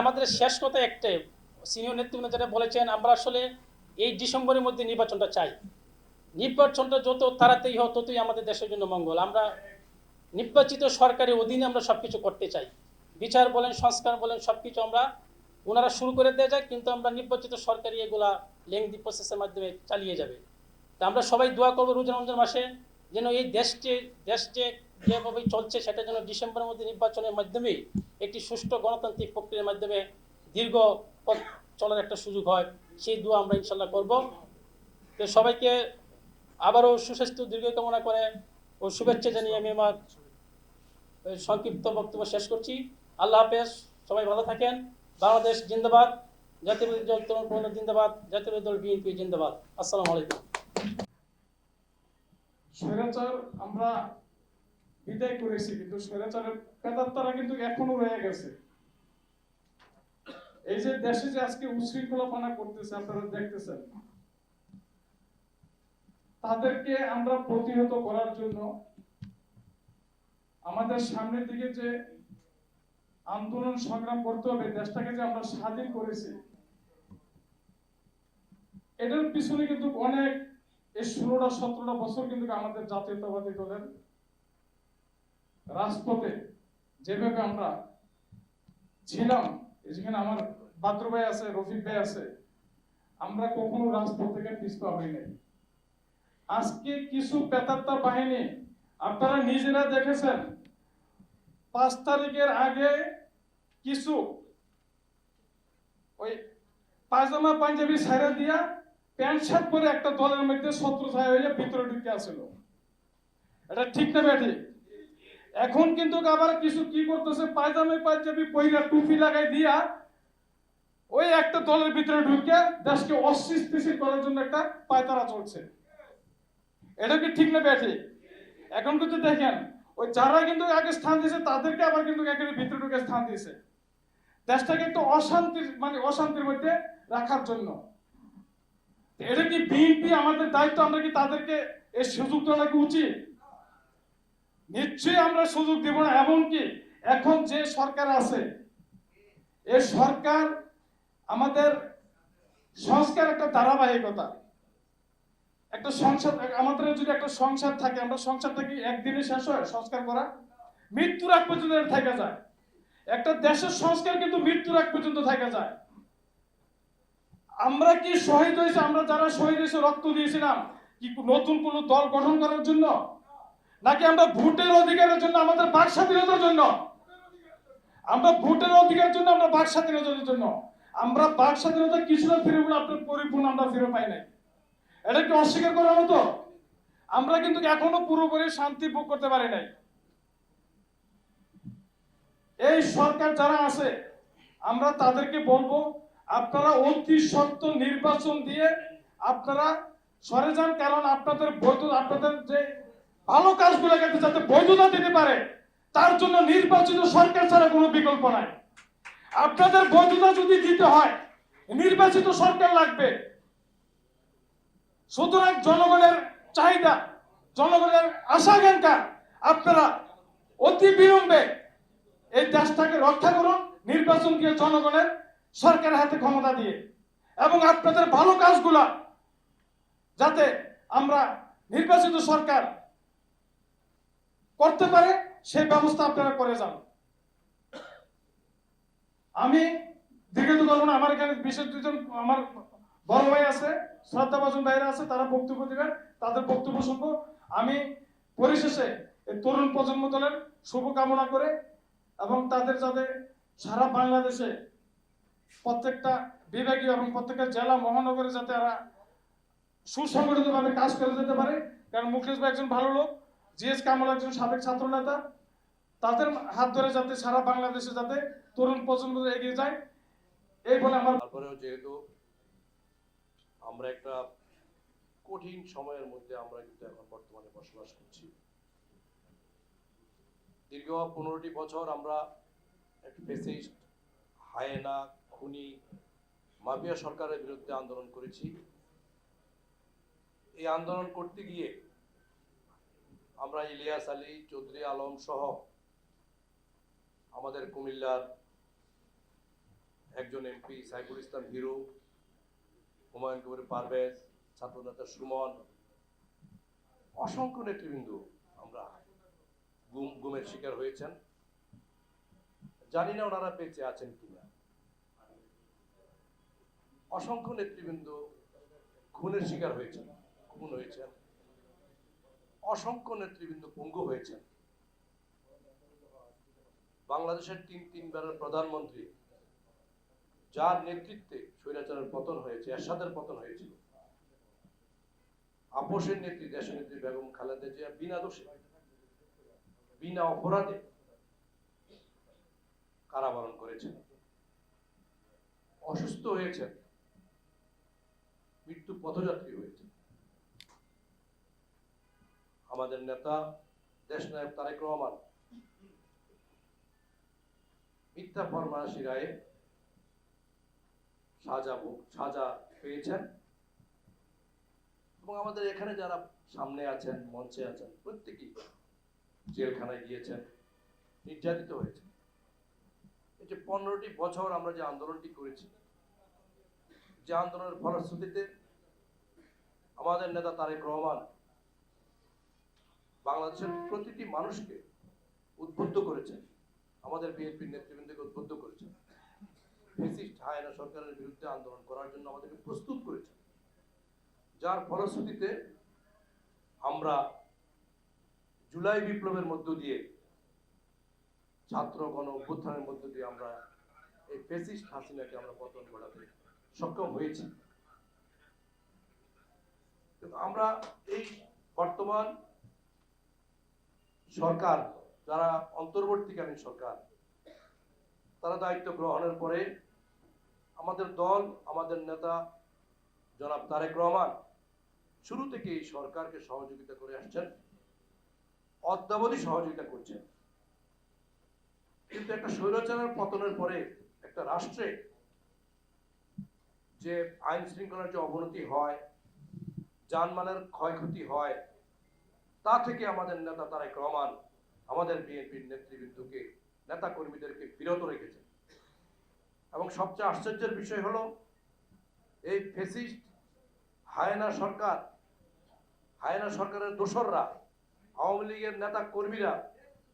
আমাদের শেষ কথা একটাই সিনিয়র নেতৃবৃন্দ যেটা বলেছেন, আমরা আসলে এই ডিসেম্বরের মধ্যে নির্বাচনটা চাই। নির্বাচনটা যত তাড়াতাড়ি হোক, ততই আমাদের দেশের জন্য মঙ্গল। আমরা নির্বাচিত সরকারের অধীনে আমরা সব কিছু করতে চাই। বিচার বলেন, সংস্কার বলেন সব কিছু আমরা ওনারা শুরু করে দেওয়া যায় কিন্তু আমরা নির্বাচিত সরকারি এগুলা লেংদি প্রসেসের মাধ্যমে চালিয়ে যাবে। তা আমরা সবাই দোয়া করব রোজা রমজান মাসে যেন এই দেশটি দেশটি যেভাবে চলছে সেটা যেন ডিসেম্বরের মধ্যে নির্বাচনের মাধ্যমে একটি সুষ্ঠু গণতান্ত্রিক প্রক্রিয়ার মাধ্যমে দীর্ঘ চলার একটা সুযোগ হয়। সেই দোয়া আমরা ইনশাল্লাহ করব। তো সবাইকে আবারও সুস্বাস্থ্য দীর্ঘ কামনা করে ও শুভেচ্ছা জানিয়ে আমি আমার সংক্ষিপ্ত বক্তব্য শেষ করছি। আল্লাহ হাফেজ, সবাই ভালো থাকেন। বাংলাদেশ জিন্দাবাদ, জাতীয় দল তরুণ জিন্দাবাদ, জাতীয় দল বিএনপি জিন্দাবাদ। আসসালামু আলাইকুম। স্বৈরাচার, আমরা বিদায় করেছি, কিন্তু স্বৈরাচারের পেতাত্তারা কিন্তু এখনও রয়ে গেছে। এই যে দেশে যে আজকে উশৃঙ্খলাপনা করতেছে, আপনারা দেখতেছেন। তাদেরকে আমরা প্রতিহত করার জন্য আমাদের সামনের দিকে যে আন্দোলন সংগ্রাম করতে হবে, দেশটাকে যে আমরা স্বাধীন করেছি, এটার পিছনে কিন্তু অনেক, এই ষোলোটা, সতেরোটা বছর কিন্তু আমাদের জাতীয়তাবাদী দলের রাজপথে যেভাবে আমরা ছিলাম যেখানে আমার বাদ্র ভাই আছে, রফিক ভাই আছে, আমরা কখনো রাজপথ থেকে পিছপা হই নাই। আজকে কিছু পেতাত্তা বাহিনী, আপনারা নিজেরা দেখেছেন, পাঁচ তারিখের আগে কিছু ওই পায়জামা পাঞ্জাবি ছাইরা দিয়া প্যান্ট শার্ট পরে একটা দলের মধ্যে শত্রু ছায়া হয়ে ভিতরে ঢুকে আসলো এটা ঠিক না ব্যাঠি এখন কিন্তু আবার কিছু কি করতেছে? পায়জামা পাঞ্জাবি পইরা টুপি লাগাই দিয়া ওই একটা দলের ভিতরে ঢুকে দেশকে অস্থিতিশীল করার জন্য একটা পায়তারা চলছে। এটা কি ঠিক না ব্যাঠি এখন কিন্তু দেখেন, ওই যারা কিন্তু আগে স্থান দিয়েছে, তাদেরকে আবার কিন্তু একেবারে ভিতরে ঢুকে স্থান দিয়েছে। দেশটাকে একটু অশান্তির মানে অশান্তির মধ্যে রাখার জন্য। এটা কি বিএনপি আমাদের দায়িত্ব? আমরা কি তাদেরকে এই সুযোগ দেওয়া নাকি উচিত? নিশ্চয়ই আমরা সুযোগ দেব না, এমনকি এখন যে সরকার আছে, এ সরকার আমাদের সংস্কার একটা ধারাবাহিকতা। একটা সংসার আমাদের যদি একটা সংসার থাকে, আমরা সংসারটা কি একদিনে শেষ হয়, সংস্কার করা? মৃত্যুর আগ পর্যন্ত থাকা যায়। একটা দেশের সংস্কার কিন্তু মৃত্যুর আগ পর্যন্ত থাকা যায়। আমরা কি শহীদ হয়েছে? আমরা যারা শহীদ হয়েছে, রক্ত দিয়েছিলাম, কি নতুন কোন দল গঠন করার জন্য? নাকি আমরা ভোটের অধিকারের জন্য আমাদের বাক স্বাধীনতার জন্য? আমরা ভোটের অধিকারের জন্য আমরা বাক স্বাধীনতার জন্য। আমরা বাক স্বাধীনতা কিছুটা ফিরে আপনার পরিপূর্ণ আমরা ফিরে পাই নাই। এটা কি অস্বীকার করার মতো? আমরা কিন্তু এখনও পুরোপুরি শান্তি ভোগ করতে পারি নাই। এই সরকার যারা আছে, আমরা তাদেরকে বলব, আপনারা অতি সত্য নির্বাচন দিয়ে আপনারা সরে যান, কারণ আপনাদের বৈধ আপনাদের যে ভালো কাজগুলোকে যাতে বৈধতা দিতে পারে, তার জন্য নির্বাচিত সরকার ছাড়া কোনো বিকল্প নাই। আপনাদের বৈধতা যদি দিতে হয়, নির্বাচিত সরকার লাগবে। সুতরাং জনগণের চাহিদা, জনগণের আশা আকাঙ্ক্ষা, আপনারা অতি বিলম্বে এই দেশটাকে রক্ষা করুন, নির্বাচন দিয়ে জনগণের সরকারের হাতে ক্ষমতা দিয়ে। এবং আপনাদের ভালো কাজগুলা যাতে আমরা নির্বাচিত সরকার করতে পারে, সেই ব্যবস্থা আপনারা করে যান। আমি দীর্ঘত করব না, আমার এখানে বিশেষ দুজন, আমার বড় ভাই আছে শ্রদ্ধা বাজন ভাইরা আছে, তারা বক্তব্য দিবেন, তাদের বক্তব্য শুনব। আমি পরিশেষে এই তরুণ প্রজন্ম দলের শুভকামনা করে এবং তাদের যাতে সারা বাংলাদেশে প্রত্যেকটা বিভাগীয় এবং প্রত্যেকটা জেলা মহানগরে যাতে তারা সুসংগঠিতভাবে কাজ করে যেতে পারে, কারণ মুকেশ ভাই একজন ভালো লোক জিএস কামাল একজন সাবেক ছাত্র নেতা তাদের হাত ধরে যাতে সারা বাংলাদেশে যাতে তরুণ প্রজন্ম এগিয়ে যায়, এই বলে আমার তারপরেও যেহেতু আমরা একটা কঠিন সময়ের মধ্যে আমরা কিন্তু এখন বর্তমানে বসবাস করছি। দীর্ঘ পনেরোটি বছর আমরা ফেসিস্ট হায়েনা, খুনি, মাফিয়া সরকারের বিরুদ্ধে আন্দোলন করেছি। এই আন্দোলন করতে গিয়ে আমরা ইলিয়াস আলী চৌধুরী আলম সহ আমাদের কুমিল্লার একজন এমপি সাইফুল ইসলাম হিরো, হুমায়ুন কবির পারভেজ, ছাত্রনেতা সুমন, অসংখ্য নেতৃবৃন্দ আমরা গুম, গুমের শিকার হয়েছেন। জানি না ওনারা বেঁচে আছেন কিনা। অসংখ্য নেতৃবৃন্দ খুনের শিকার হয়েছেন, খুন হয়েছেন। অসংখ্য নেতৃবৃন্দ পঙ্গু হয়েছেন। বাংলাদেশের তিন তিনবারের প্রধানমন্ত্রী, যার নেতৃত্বে স্বৈরাচারের পতন হয়েছে, এরশাদের পতন হয়েছিল। আপোষের নেত্রী, দেশনেত্রী বেগম খালেদা জিয়া বিনা দোষে, বিনা অপরাধে কারাবরণ করেছেন। অসুস্থ হয়েছেন। মৃত্যু পথযাত্রী হয়েছেন। আমাদের নেতা দেশনায়ক তারেক রহমান। মিথ্যা ফরমাসি রায়ে সাজা সাজা পেয়েছেন। এবং আমাদের এখানে যারা সামনে আছেন, মঞ্চে আছেন, প্রত্যেকেই জেলখানায় গিয়েছেন, নির্যাতিত হয়েছে এই যে পনেরোটি বছর আমরা যে আন্দোলনটি করেছি, যে আন্দোলনের ফলশ্রুতিতে আমাদের নেতা তারেক রহমান বাংলাদেশের প্রতিটি মানুষকে উদ্বুদ্ধ করেছেন আমাদের বিএনপির নেতৃবৃন্দকে উদ্বুদ্ধ করেছেন ফেসিস্ট হায়না সরকারের বিরুদ্ধে আন্দোলন করার জন্য আমাদেরকে প্রস্তুত করেছেন যার ফলশ্রুতিতে আমরা জুলাই বিপ্লবের মধ্য দিয়ে, ছাত্র গণ অভ্যুত্থানের মধ্য দিয়ে আমরা এই ফেসিস্ট হাসিনাকে আমরা পতন ঘটাতে সক্ষম হয়েছি। কিন্তু আমরা এই বর্তমান সরকার, যারা অন্তর্বর্তীকালীন সরকার, তারা দায়িত্ব গ্রহণের পরে আমাদের দল, আমাদের নেতা জনাব তারেক রহমান শুরু থেকে এই সরকারকে সহযোগিতা করে আসছেন, অদ্যাবধি সহযোগিতা করছেন। কিন্তু একটা স্বৈরাচারের পতনের পরে একটা রাষ্ট্রে যে আইন শৃঙ্খলার যে অবনতি হয়, যানমালের ক্ষয়ক্ষতি হয় তা থেকে আমাদের নেতা তারেক রহমান আমাদের বিএনপির নেতৃবৃন্দকে, নেতা কর্মীদেরকে বিরত রেখেছেন। এবং সবচেয়ে আশ্চর্যের বিষয় হলো, এই ফেসিস্ট হায়না সরকার, হায়না সরকারের দোসররা, আওয়ামী লীগের নেতা কর্মীরা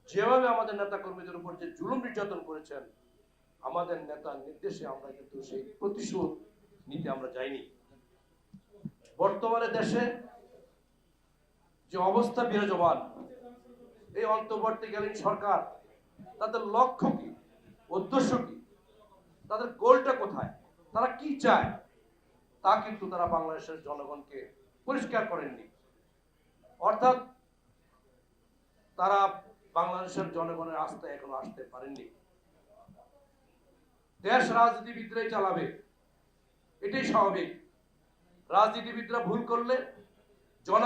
যেভাবে আমাদের নেতা কর্মীদের উপর যে জুলুম নির্যাতন করেছেন, আমাদের নেতার নির্দেশে আমরা কিন্তু সেই প্রতিশোধ নিতে আমরা যাইনি। বর্তমানে দেশে যে অবস্থা বিরাজমান, এই অন্তর্বর্তীকালীন সরকার, তাদের লক্ষ্য কি? উদ্দেশ্য কি? তাদের গোলটা কোথায়? তারা কি চায়? তা কিন্তু তারা বাংলাদেশের জনগণকে পরিষ্কার করেননি। অর্থাৎ তারা বাংলাদেশের জনগণের আস্থায় এখনও আসতে পারেননি। দেশ রাজনীতিবিদরাই চালাবে, এটাই স্বাভাবিক। রাজনীতিবিদরা ভুল করলে